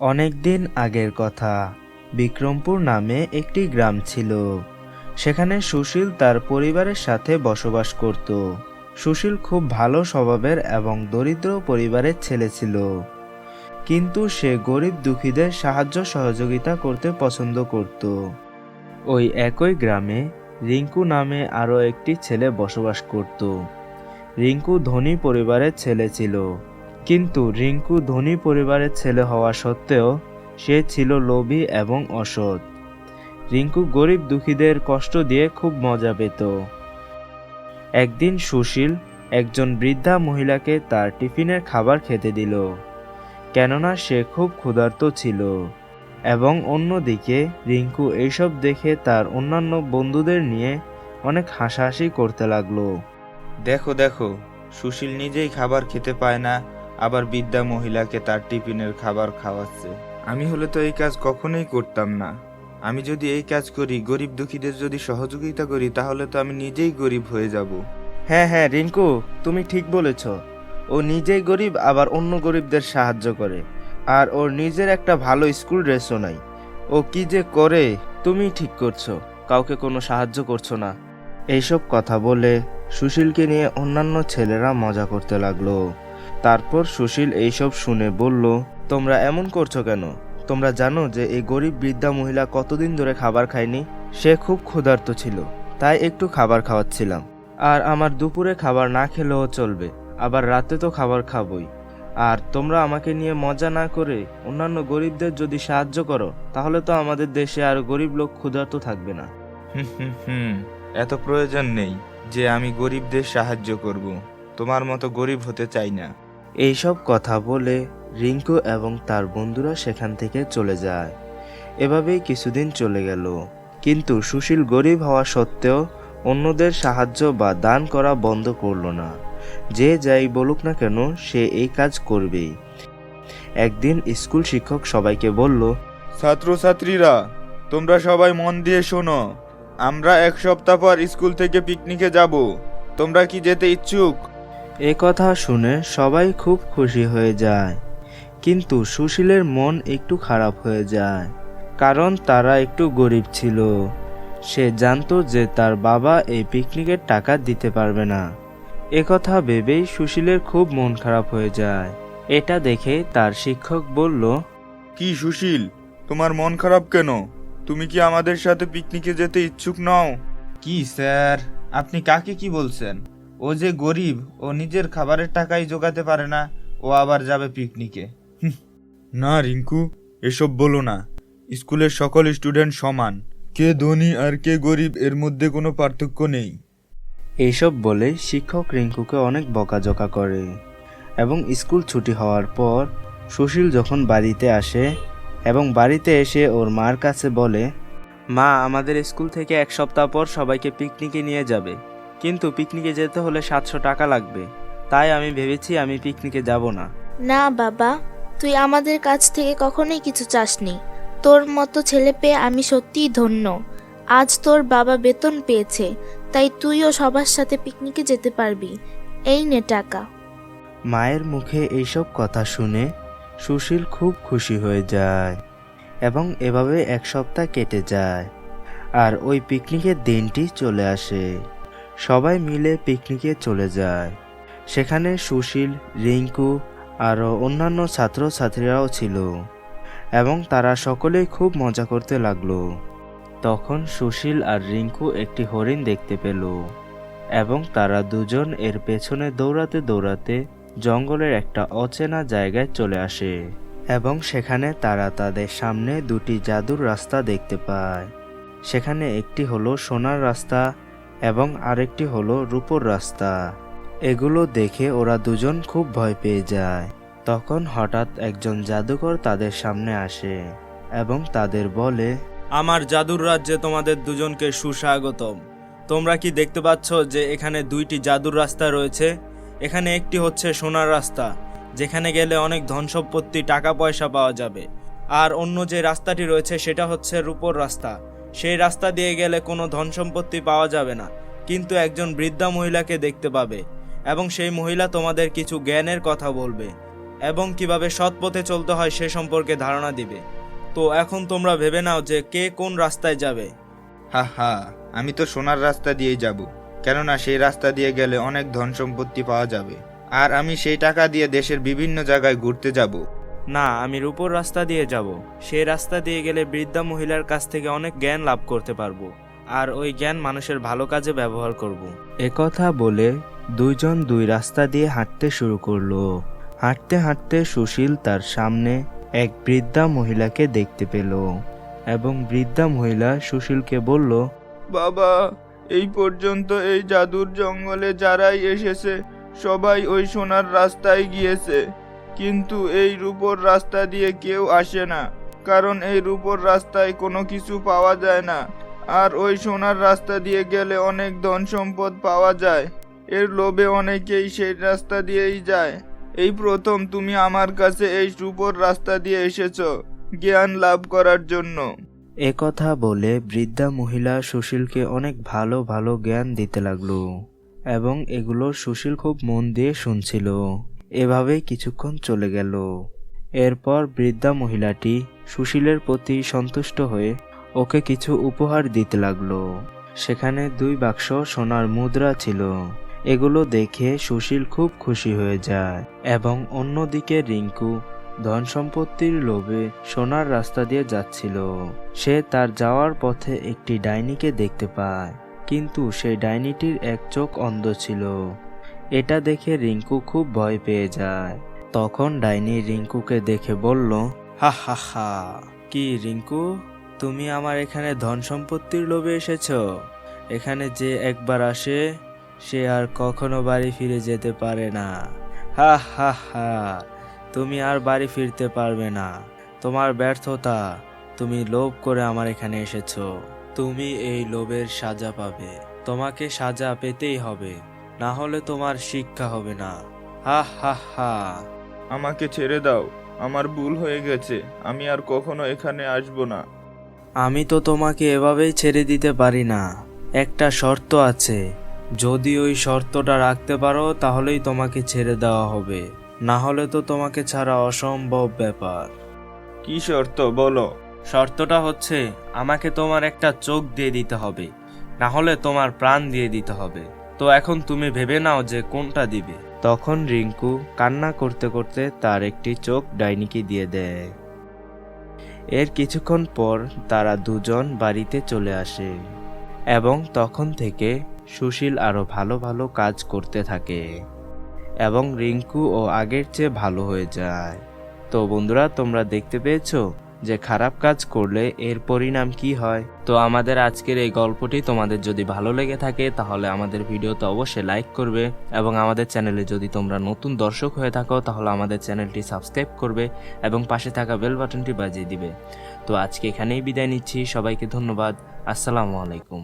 অনেক দিন আগের কথা। বিক্রমপুর নামে একটি গ্রাম ছিল। সেখানে সুশীল তার পরিবারের সাথে বসবাস করত। সুশীল খুব ভালো স্বভাবের এবং দরিদ্র পরিবারের ছেলে ছিল। কিন্তু সে গরিব দুঃখীদের সাহায্য সহযোগিতা করতে পছন্দ করত। ওই একই গ্রামে রিঙ্কু নামে আরও একটি ছেলে বসবাস করত। রিঙ্কু ধনী পরিবারের ছেলে ছিল। কিন্তু রিঙ্কু ধনী পরিবারের ছেলে হওয়া সত্ত্বেও সে ছিল লোভী এবং অসৎ। রিঙ্কু গরিব দুঃখীদের কষ্ট দিয়ে খুব মজা পেত। একদিন সুশীল একজন বৃদ্ধা মহিলাকে তার টিফিনের খাবার খেতে দিল, কেননা সে খুব ক্ষুধার্ত ছিল। এবং অন্যদিকে রিঙ্কু এইসব দেখে তার অন্যান্য বন্ধুদের নিয়ে অনেক হাসাহাসি করতে লাগল। দেখো দেখো, সুশীল নিজেই খাবার খেতে পায় না আবার বিদ্যা মহিলাকে তার টিফিনের খাবার খাওয়াচ্ছে। আমি হলে তো এই কাজ কখনোই করতাম না। আমি যদি এই কাজ করি, গরিব দুঃখীদের যদি সহযোগিতা করি, তাহলে তো আমি নিজেই গরিব হয়ে যাব। হ্যাঁ হ্যাঁ রিঙ্কু, তুমি ঠিক বলেছ। ও নিজেই গরিব, আবার অন্য গরিবদের সাহায্য করে। আর ওর নিজের একটা ভালো স্কুল ড্রেসও নাই। ও কি যে করে তুমি ঠিক করছ। কাউকে কোনো সাহায্য করছ না। এইসব কথা বলে সুশীলকে নিয়ে অন্যান্য ছেলেরা মজা করতে লাগল। তারপর সুশীল এইসব শুনে বলল, তোমরা এমন করছ কেন? তোমরা জানো যে এই গরিব বৃদ্ধা মহিলা কতদিন ধরে খাবার খায়নি? সে খুব ক্ষুধার্ত ছিল, তাই একটু খাবার খাওয়াচ্ছিলাম। আর আমার দুপুরে খাবার না খেলেও চলবে, আবার রাতে তো খাবার খাবই। আর তোমরা আমাকে নিয়ে মজা না করে অন্যান্য গরিবদের যদি সাহায্য করো, তাহলে তো আমাদের দেশে আর গরিব লোক ক্ষুধার্ত থাকবে না। হুম এত প্রয়োজন নেই যে আমি গরিবদের সাহায্য করব। তোমার মতো গরিব হতে চাই না। এইসব কথা বলে রিঙ্কু এবং তার বন্ধুরা সেখান থেকে চলে যায়। এভাবেই কিছুদিন চলে গেল। কিন্তু সুশীল গরিব হওয়া সত্ত্বেও অন্যদের সাহায্য বা দান করা বন্ধ করল না। যে যাই বলুক না কেন, সে এই কাজ করবেই। একদিন স্কুল শিক্ষক সবাইকে বলল, ছাত্রছাত্রীরা, তোমরা সবাই মন দিয়ে শোনো। আমরা এক সপ্তাহ পর স্কুল থেকে পিকনিকে যাব। তোমরা কি যেতে ইচ্ছুক? এ কথা শুনে সবাই খুব খুশি হয়ে যায়। কিন্তু সুশীলের মন একটু খারাপ হয়ে যায় কারণ তারা একটু গরিব ছিল। সে জানতো যে তার বাবা এই পিকনিকের টাকা দিতে পারবে না। এ কথা ভেবেই সুশীলের খুব মন খারাপ হয়ে যায়। এটা দেখে তার শিক্ষক বলল কি সুশীল তোমার মন খারাপ কেন? তুমি কি আমাদের সাথে পিকনিকে যেতে ইচ্ছুক নও? কি স্যার আপনি কাকে কি বলছেন? ও যে গরিব, ও নিজের খাবারের টাকাই জোগাতে পারে না, ও আবার যাবে পিকনিকে। না, রিঙ্কু, এসব বলো না। স্কুলের সকল স্টুডেন্ট সমান। কে ধনী আর কে গরিব, এর মধ্যে কোনো পার্থক্য নেই। এইসব বলে শিক্ষক রিঙ্কুকে অনেক বকাঝকা করে এবং স্কুল ছুটি হওয়ার পর সুশীল যখন বাড়িতে আসে এবং বাড়িতে এসে ওর মার কাছে বলে, মা, আমাদের স্কুল থেকে এক সপ্তাহ পর সবাইকে পিকনিকে নিয়ে যাবে। কিন্তু পিকনিকে যেতে হলে সাতশো টাকা লাগবে। তাই আমি ভেবেছি আমি পিকনিকে যাব না। না বাবা তুই আমাদের কাছ থেকে কখনোই কিছু চাসনি। তোর মতো ছেলে পেয়ে আমি সত্যিই ধন্য। আজ তোর বাবা বেতন পেয়েছে তাই তুইও সবার সাথে পিকনিকে যেতে পারবি। এই নে টাকা। মায়ের মুখে এইসব কথা শুনে সুশীল খুব খুশি হয়ে যায় এবং এভাবে এক সপ্তাহ কেটে যায়। আর ওই পিকনিকের দিনটি চলে আসে। সবাই মিলে পিকনিকে চলে যায়। সেখানে সুশীল, রিঙ্কু আরও অন্যান্য ছাত্রছাত্রীরাও ছিল এবং তারা সকলেই খুব মজা করতে লাগল। তখন সুশীল আর রিঙ্কু একটি হরিণ দেখতে পেল এবং তারা দুজন এর পেছনে দৌড়াতে দৌড়াতে জঙ্গলের একটা অচেনা জায়গায় চলে আসে এবং সেখানে তারা তাদের সামনে দুটি জাদুর রাস্তা দেখতে পায়। সেখানে একটি হলো সোনার রাস্তা এবং আরেকটি হলো রূপোর রাস্তা। এগুলো দেখে ওরা দুজন খুব ভয় পেয়ে যায়। তখন হঠাৎ একজন জাদুকর তাদের সামনে আসে এবং তাদের বলে, আমার জাদুর রাজ্যে তোমাদের দুজনকে সুস্বাগতম। তোমরা কি দেখতে পাচ্ছ যে এখানে দুইটি জাদুর রাস্তা রয়েছে? এখানে একটি হচ্ছে সোনার রাস্তা, যেখানে গেলে অনেক ধন সম্পত্তি টাকা পয়সা পাওয়া যাবে। আর অন্য যে রাস্তাটি রয়েছে সেটা হচ্ছে রূপোর রাস্তা। সেই রাস্তা দিয়ে গেলে কোনো ধন সম্পত্তি পাওয়া যাবে না, কিন্তু একজন বৃদ্ধা মহিলাকে দেখতে পাবে এবং সেই মহিলা তোমাদের কিছু জ্ঞানের কথা বলবে এবং কীভাবে সৎ পথে চলতে হয় সে সম্পর্কে ধারণা দিবে। তো এখন তোমরা ভেবে নাও যে কে কোন রাস্তায় যাবে। হা হা, আমি তো সোনার রাস্তা দিয়েই যাব, কেননা সেই রাস্তা দিয়ে গেলে অনেক ধন সম্পত্তি পাওয়া যাবে। আর আমি সেই টাকা দিয়ে দেশের বিভিন্ন জায়গায় ঘুরতে যাব। না, আমি রূপোর রাস্তা দিয়ে যাব। সেই রাস্তা দিয়ে গেলে বৃদ্ধা মহিলার কাছ থেকে অনেক জ্ঞান লাভ করতে পারব। আর ওই জ্ঞান মানুষের ভালো কাজে ব্যবহার করব। একথা বলে দুইজন দুই রাস্তা দিয়ে হাঁটতে শুরু করল। হাঁটতে হাঁটতে সুশীল তার সামনে এক বৃদ্ধা মহিলাকে দেখতে পেল। এবং বৃদ্ধা মহিলা সুশীলকে বলল, বাবা, এই পর্যন্ত এই জাদুর জঙ্গলে যারাই এসেছে, সবাই ওই সোনার রাস্তায় গিয়েছে। কিন্তু এই রূপোর রাস্তা দিয়ে কেউ আসে না, কারণ এই রূপোর রাস্তায় কোনো কিছু পাওয়া যায় না। আর ওই সোনার রাস্তা দিয়ে গেলে অনেক ধন সম্পদ পাওয়া যায়। এর লোভে অনেকেই সেই রাস্তা দিয়েই যায়। এই প্রথম তুমি আমার কাছে এই রূপোর রাস্তা দিয়ে এসেছ, জ্ঞান লাভ করার জন্য। একথা বলে বৃদ্ধা মহিলা সুশীলকে অনেক ভালো ভালো জ্ঞান দিতে লাগল, এবং এগুলো সুশীল খুব মন দিয়ে শুনছিল। এভাবে কিছুক্ষণ চলে গেল। এরপর বৃদ্ধা মহিলাটি সুশীলের প্রতি সন্তুষ্ট হয়ে ওকে কিছু উপহার দিতে লাগল। সেখানে দুই বাক্স সোনার মুদ্রা ছিল। এগুলো দেখে সুশীল খুব খুশি হয়ে যায় এবং অন্যদিকে রিঙ্কু ধন সম্পত্তির লোভে সোনার রাস্তা দিয়ে যাচ্ছিল। সে তার যাওয়ার পথে একটি ডাইনিকে দেখতে পায়, কিন্তু সেই ডাইনিটির এক চোখ অন্ধ ছিল। এটা দেখে রিঙ্কু খুব ভয় পেয়ে যায়। তখন ডাইনি রিঙ্কুকে দেখে বলল, হা হা হা, কি রিঙ্কু? তুমি আমার এখানে ধন সম্পত্তির লোভে এসেছ। এখানে যে একবার আসে, সে আর কখনো বাড়ি ফিরে যেতে পারে না। হা হা হা, তুমি আর বাড়ি ফিরতে পারবে না। তোমার ব্যর্থতা তুমি লোভ করে আমার এখানে এসেছ। তুমি এই লোভের সাজা পাবে। তোমাকে সাজা পেতেই হবে। না হলে তোমার শিক্ষা হবে না। হা হা হা। আমাকে ছেড়ে দাও আমার ভুল হয়ে গেছে আমি আর কখনো এখানে আসব না। আমি তো তোমাকে এভাবেই ছেড়ে দিতে পারি না। একটা শর্ত আছে যদি ওই শর্তটা রাখতে পারো তাহলেই তোমাকে ছেড়ে দেওয়া হবে। না হলে তো তোমাকে ছাড়া অসম্ভব ব্যাপার। কি শর্ত বলো? শর্তটা হচ্ছে আমাকে তোমার একটা চোখ দিয়ে দিতে হবে না হলে তোমার প্রাণ দিয়ে দিতে হবে। তো এখন তুমি ভেবে নাও যে কোনটা দিবে। তখন রিঙ্কু কান্না করতে করতে তার একটি চোখ ডাইনিকে দিয়ে দেয়। এর কিছুক্ষণ পর তারা দুজন বাড়িতে চলে আসে এবং তখন থেকে সুশীল আরও ভালো ভালো কাজ করতে থাকে এবং রিঙ্কু ও আগের চেয়ে ভালো হয়ে যায়। তো বন্ধুরা, তোমরা দেখতে পেয়েছ? যে খারাপ কাজ করলে এর পরিণাম কি হয়? তো আমাদের আজকের এই গল্পটি তোমাদের যদি ভালো লেগে থাকে, তাহলে আমাদের ভিডিওতে অবশ্যই লাইক করবে এবং আমাদের চ্যানেলে যদি তোমরা নতুন দর্শক হয়ে থাকো, তাহলে আমাদের চ্যানেলটি সাবস্ক্রাইব করবে এবং পাশে থাকা বেল বাটনটি বাজিয়ে দিবে। তো আজকে এখানেই বিদায় নিচ্ছি। সবাইকে ধন্যবাদ। আসসালামু আলাইকুম।